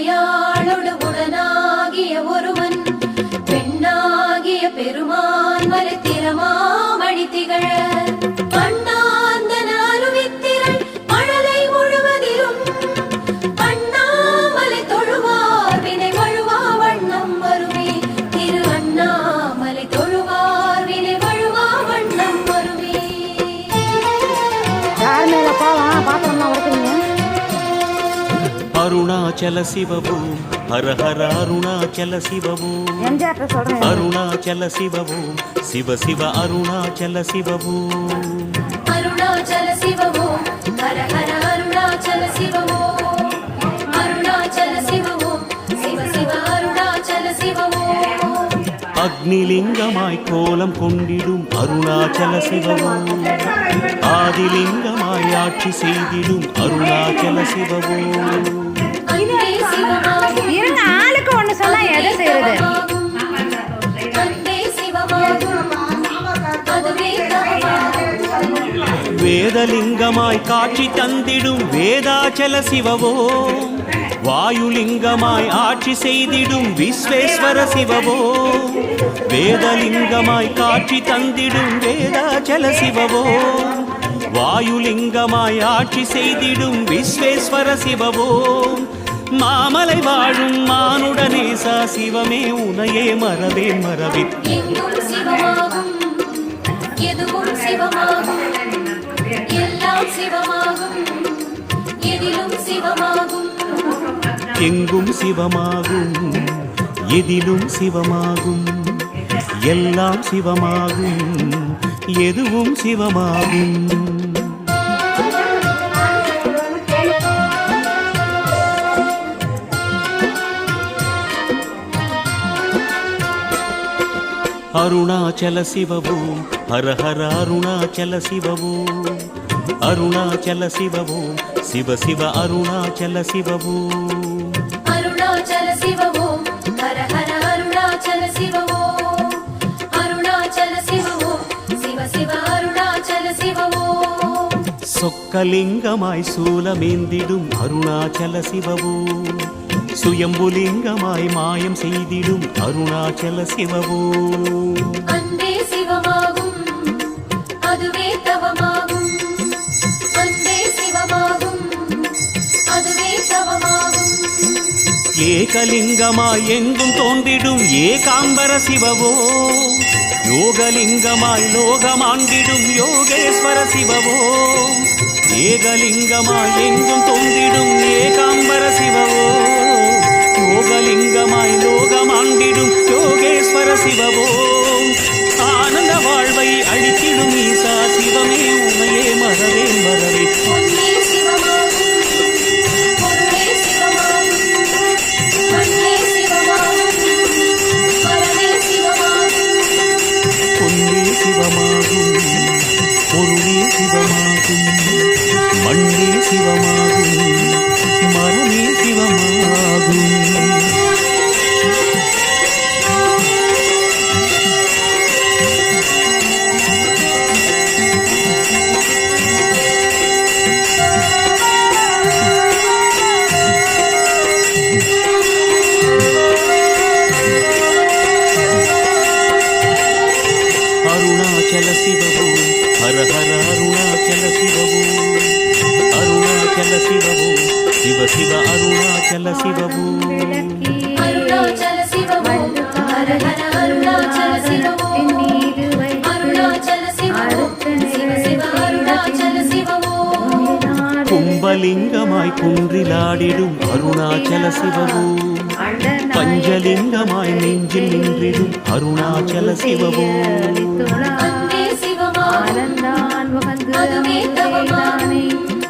உமையாளோடு உடனாகிய ஒருவன் பெண்ணாகிய பெருமான் மலைத்திரமாமணி திகழ அருணாச்சல சிவபூம் ஹர ஹர அருணாச்சல சிவபூம் அருணாச்சல சிவபூம் சிவ சிவ அருணாச்சல சிவபூம் அருணாச்சல சிவமோ ஹர ஹர அருணாச்சல சிவமோ அருணாச்சல சிவமோ சிவ சிவ அருணாச்சல அக்னிலிங்கமாய் கோலம் கொண்டிடும் அருணாச்சல சிவபூம் ஆதிலிங்கமாய் ஆட்சி செய்திடும் அருணாச்சல சிவபூம் இருங்க ஆளுக்கு ஒண்ணு சொன்னா எதை செய்யறது வேதலிங்கமாய் காட்சி தந்திடும் வேதாச்சல சிவவோம் வாயுலிங்கமாய் ஆட்சி செய்திடும் விஸ்வேஸ்வர சிவவோம் வேதலிங்கமாய் காட்சி தந்திடும் வேதாச்சல சிவவோம் வாயுலிங்கமாய் ஆட்சி செய்திடும் விஸ்வேஸ்வர சிவவோம் மாமலை வாழும் மானுடனேசா சிவமே உனையே எங்கும் சிவமாகும் எதுவும் சிவமாகும் எல்லாம் சிவமாகும் எதிலும் சிவமாகும். எங்கும் சிவமாகும் எதிலும் சிவமாகும் எல்லாம் சிவமாகும் எதுவும் சிவமாகும். அருணாச்சல சிவவோம் ஹர ஹர அருணாச்சல சிவவோம் அருணாச்சல சிவவோம் சிவ சிவ அருணாச்சல சிவவோம் அருணாச்சல சிவமோ ஹர ஹர அருணாச்சல சிவமோ அருணாச்சல சிவமோ சிவ சிவ அருணாச்சல சிவமோ சொக்கலிங்கமாய் சூலமேந்திடும் அருணாச்சல சிவவோம் சுயம்புலிங்கமாய் மாயம் செய்திடும் அருணாச்சல சிவவோம் அன்பே சிவமாகும் அதுவே தவமாகும். அன்பே சிவமாகும் அதுவே தவமாகும். ஏகலிங்கமாய் எங்கும் தோன்றிடும் ஏகாம்பர சிவவோ. யோகலிங்கமாய் லோகமாண்டிடும் யோகேஸ்வர சிவவோ. ஏகலிங்கமாய் எங்கும் தோன்றிடும் ஏகாம்பர சிவவோ. யோகலிங்கமாய் லோகமாண்டிடும் யோகேஸ்வர சிவவோம் ஆனந்த வாழ்வை அழித்திடும் ஈசா சிவமே உமையே மறவே மறவே அருணாச்சல சிவபூ ஹர ஹர அருணாச்சல சிவபூ அருணாச்சல சிவபூ சிவ சிவ அருணாச்சல சிவபூ அருணாச்சல சிவமோ ஹர ஹர அருணாச்சல சிவமோ அருணாச்சல சிவமோ சிவ சிவ அருணாச்சல சிவமோ கும்பலிங்கமாய் குன்றிலாடிடும் அருணாச்சல சிவபூ பஞ்சலிங்கமாய் நெஞ்சில் நின்றிடும் அருணாச்சல சிவபூ அன்பே சிவமாகும் அதுவே தவமாகும்.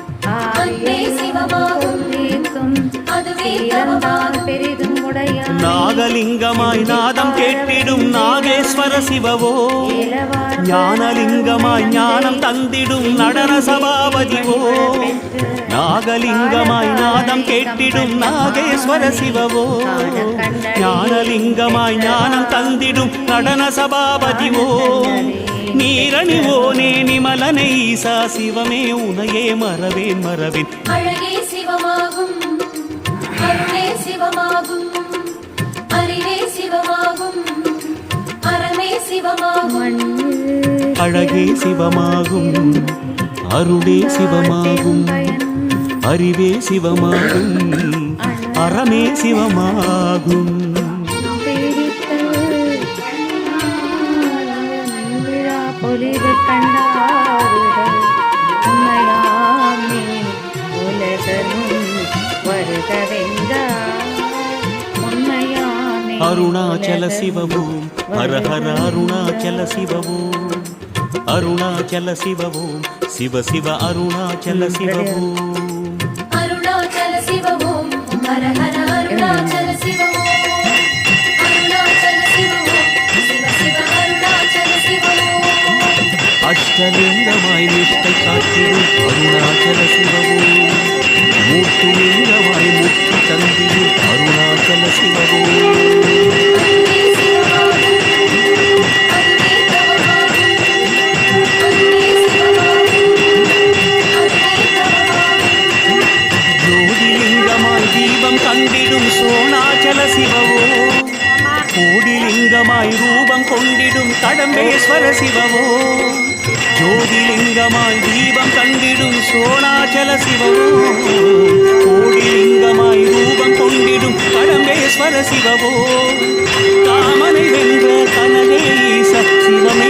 அன்பே சிவமாகும். அதுவே தவமாகும். பெரிதும் உடைய நாகலிங்கமாய் நாதம் கேட்டிடும் நாகேஸ்வர சிவவோ. ஞானலிங்கமாய் ஞானம் தந்திடும் நடன சபாபதிவோ. நாகலிங்கமாய் நாதம் கேட்டிடும் நாகேஸ்வர சிவவோ. ஞானலிங்கமாய் ஞானம் தந்திடும் நடன சபாபதிவோ. நீரணிவோனே நிமலனை ஈசா சிவமே உனையே மறவேன் மறவேன். அழகே சிவமாகும் சிவமாகும். அழகே சிவமாகும் அருளே சிவமாகும் அறிவே சிவமாகும் அறமே சிவமாகும். பொலிவு கண்டாருகள் உண்மையாமே உலகமும் வருகவென்றார் உண்மையாமே அருணாச்சல சிவவோம் ஹர ஹர அருணாச்சல சிவவோம் அருணாச்சல சிவவோம் சிவ சிவ அருணாச்சல சிவவோம் அருணாச்சல சிவவோம் ஹர ஹர அருணாச்சல சிவவோம் அருணாச்சல சிவவோம் சிவ சிவ அருணாச்சல சிவவோம் அஷ்டலிங்கமாய் நிஷ்டை காட்டிடும் அருணாச்சல சிவவோம் மூர்த்திலிங்கமாய் முக்தி சிவவோ கோடிலிங்கமாய் ரூபம் கொண்டிடும் கடம்பேஸ்வர சிவவோ ஜோதிலிங்கமாய் தீபம் கண்டிடும் சோணாச்சல சிவவோ கோடிலிங்கமாய் ரூபம் கொண்டிடும் கடம்பேஸ்வர சிவவோ காமனை வென்ற கனலே சிவமே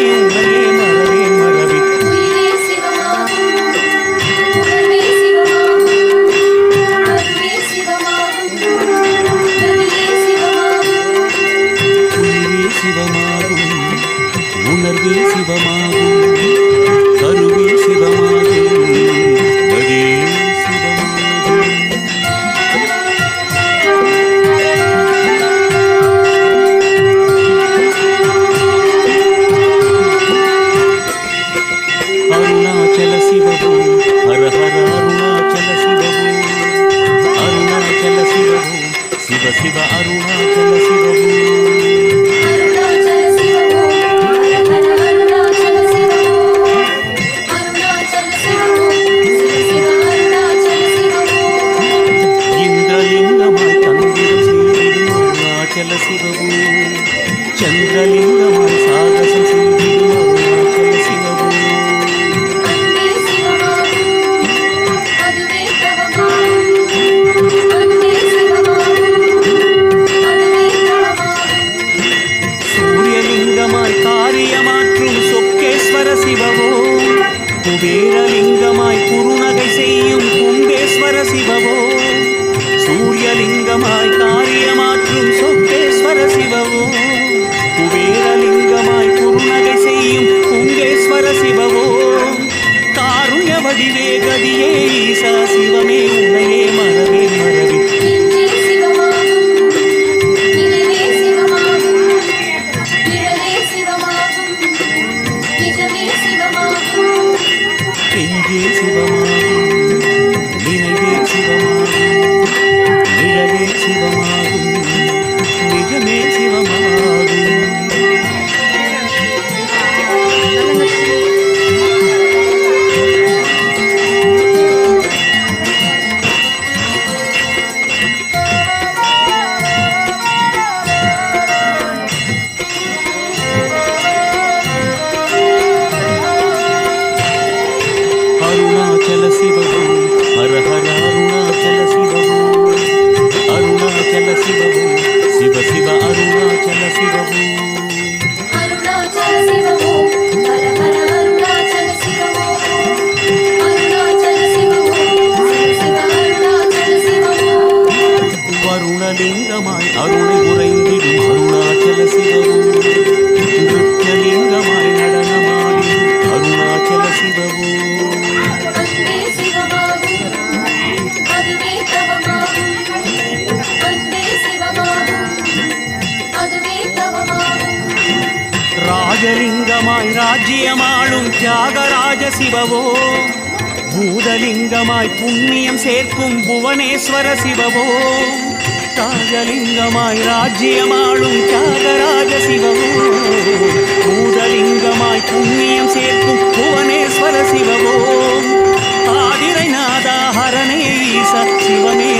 வடிவே கதியே ஈசா சிவமே உன்னையே மனமே ராஜ்யமாளும் தியாகராஜ சிவவோ? பூதலிங்கமாய் புண்ணியம் சேர்க்கும் புவனேஸ்வர சிவவோ? தாஜலிங்கமாய் ராஜ்யமாளும் தியாகராஜ சிவவோ? பூதலிங்கமாய் புண்ணியம் சேர்க்கும் புவனேஸ்வர சிவவோ? ஆதிரைநாதா ஹரணே ஈச சிவமே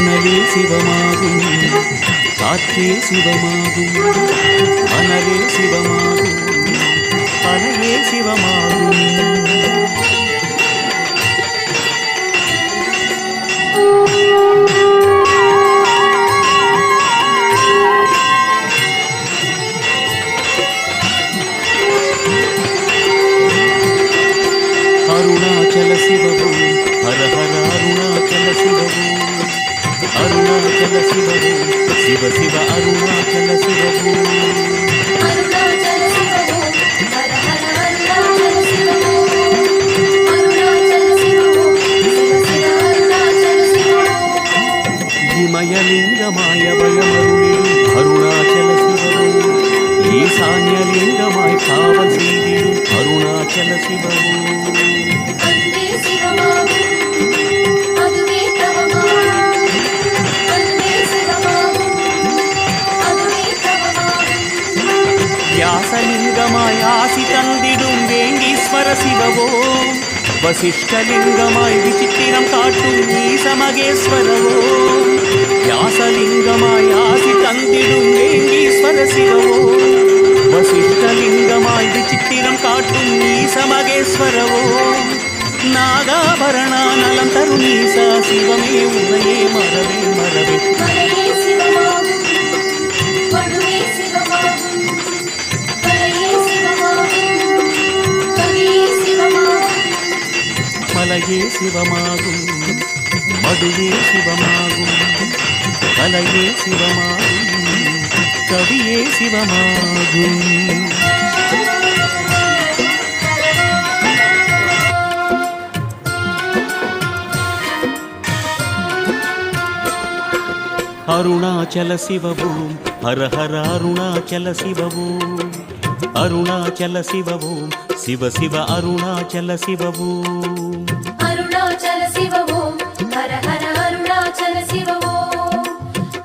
கனவே சிவமாகும். காற்றே சிவமாகும். மனவே சிவமாகும். அலையே சிவமாகும். சிவமாகும் அதுவே தவமாகும் அன்பே சிவமாகும் அதுவே தவமாகும் வியாசலிங்கமாய் ஆசி தந்திடும் வேங்கீஸ்வர சிவவோம் வசிஷ்டலிங்கமாய் விசித்திரம் காட்டும் ஈசமகேஸ்வரவோம் வியாசலிங்கமாய் ஆசி தந்திடும் வேங்கீஸ்வர சிவவோம் வசிஷ்டலிங்கமாய் விசித்திரம் காட்டும் ஈசமகேஸ்வரவோம் நாகாபரணா நலம் தருணீசா சிவமே உனையே மரவே மரவே மலையே சிவமாகும். வடுவே சிவமாகும் மலையே சிவமாகும் கவியே சிவமாகும் மலையே சிவமாகும் மடுவே சிவமாகும் கலையே சிவமாகும் கவியே சிவமாகும் அருணாச்சல சிவவோம் ஹர ஹர அருணாச்சல சிவவோம் அருணாச்சல சிவவோம் சிவ சிவ அருணாச்சல சிவவோம்